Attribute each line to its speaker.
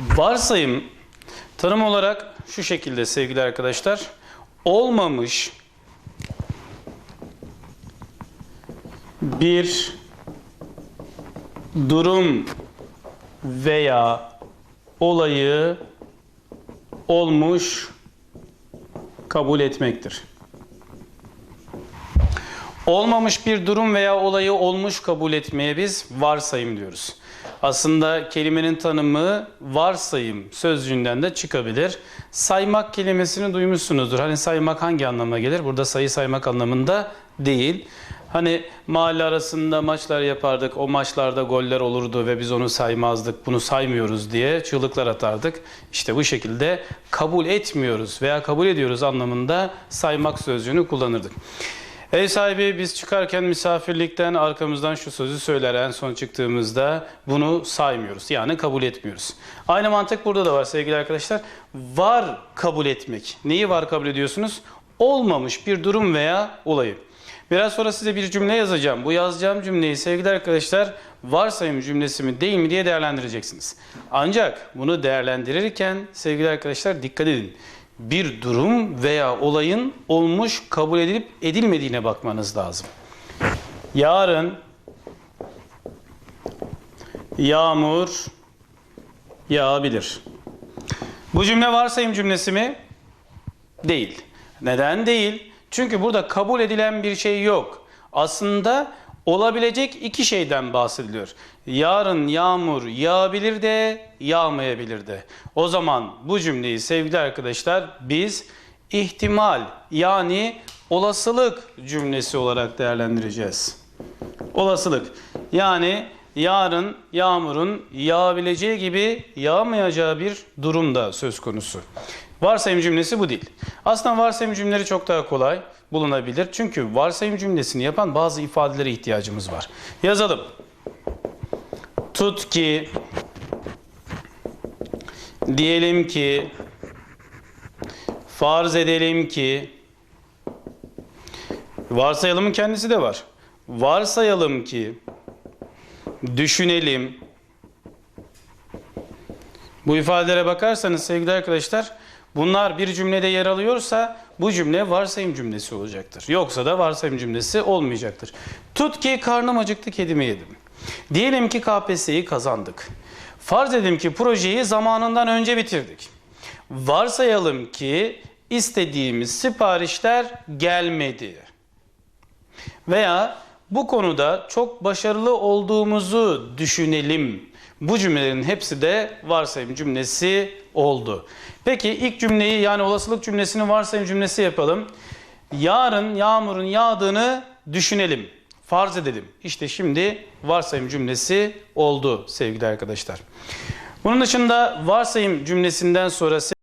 Speaker 1: Varsayım tanım olarak şu şekilde sevgili arkadaşlar. Olmamış bir durum veya olayı olmuş kabul etmektir. Olmamış bir durum veya olayı olmuş kabul etmeye biz varsayım diyoruz. Aslında kelimenin tanımı varsayım sözcüğünden de çıkabilir. Saymak kelimesini duymuşsunuzdur. Hani saymak hangi anlama gelir? Burada sayı saymak anlamında değil. Hani mahalle arasında maçlar yapardık. O maçlarda goller olurdu ve biz onu saymazdık. Bunu saymıyoruz diye çığlıklar atardık. İşte bu şekilde kabul etmiyoruz veya kabul ediyoruz anlamında saymak sözcüğünü kullanırdık. Ev sahibi biz çıkarken misafirlikten arkamızdan şu sözü söyler en son çıktığımızda bunu saymıyoruz. Yani kabul etmiyoruz. Aynı mantık burada da var sevgili arkadaşlar. Var kabul etmek. Neyi var kabul ediyorsunuz? Olmamış bir durum veya olayı. Biraz sonra size bir cümle yazacağım. Bu yazacağım cümleyi sevgili arkadaşlar varsayım cümlesi mi değil mi diye değerlendireceksiniz. Ancak bunu değerlendirirken sevgili arkadaşlar dikkat edin. Bir durum veya olayın olmuş kabul edilip edilmediğine bakmanız lazım. Yarın yağmur yağabilir. Bu cümle varsayım cümlesi mi? Değil. Neden değil? Çünkü burada kabul edilen bir şey yok. Aslında olabilecek iki şeyden bahsediliyor. Yarın yağmur yağabilir de yağmayabilir de. O zaman bu cümleyi sevgili arkadaşlar biz ihtimal yani olasılık cümlesi olarak değerlendireceğiz. Olasılık. Yani yarın yağmurun yağabileceği gibi yağmayacağı bir durumda söz konusu. Varsayım cümlesi bu değil. Aslında varsayım cümleleri çok daha kolay bulunabilir. Çünkü varsayım cümlesini yapan bazı ifadelere ihtiyacımız var. Yazalım. Tut ki diyelim ki farz edelim ki varsayalımın kendisi de var. Varsayalım ki düşünelim. Bu ifadelere bakarsanız sevgili arkadaşlar bunlar bir cümlede yer alıyorsa bu cümle varsayım cümlesi olacaktır. Yoksa da varsayım cümlesi olmayacaktır. Tut ki karnım acıktı kedimi yedim. Diyelim ki KPSS'yi kazandık. Farz edelim ki projeyi zamanından önce bitirdik. Varsayalım ki istediğimiz siparişler gelmedi. Veya bu konuda çok başarılı olduğumuzu düşünelim. Bu cümlelerin hepsi de varsayım cümlesi oldu. Peki ilk cümleyi yani olasılık cümlesini varsayım cümlesi yapalım. Yarın yağmurun yağdığını düşünelim. Farz edelim. İşte şimdi varsayım cümlesi oldu sevgili arkadaşlar. Bunun dışında varsayım cümlesinden sonra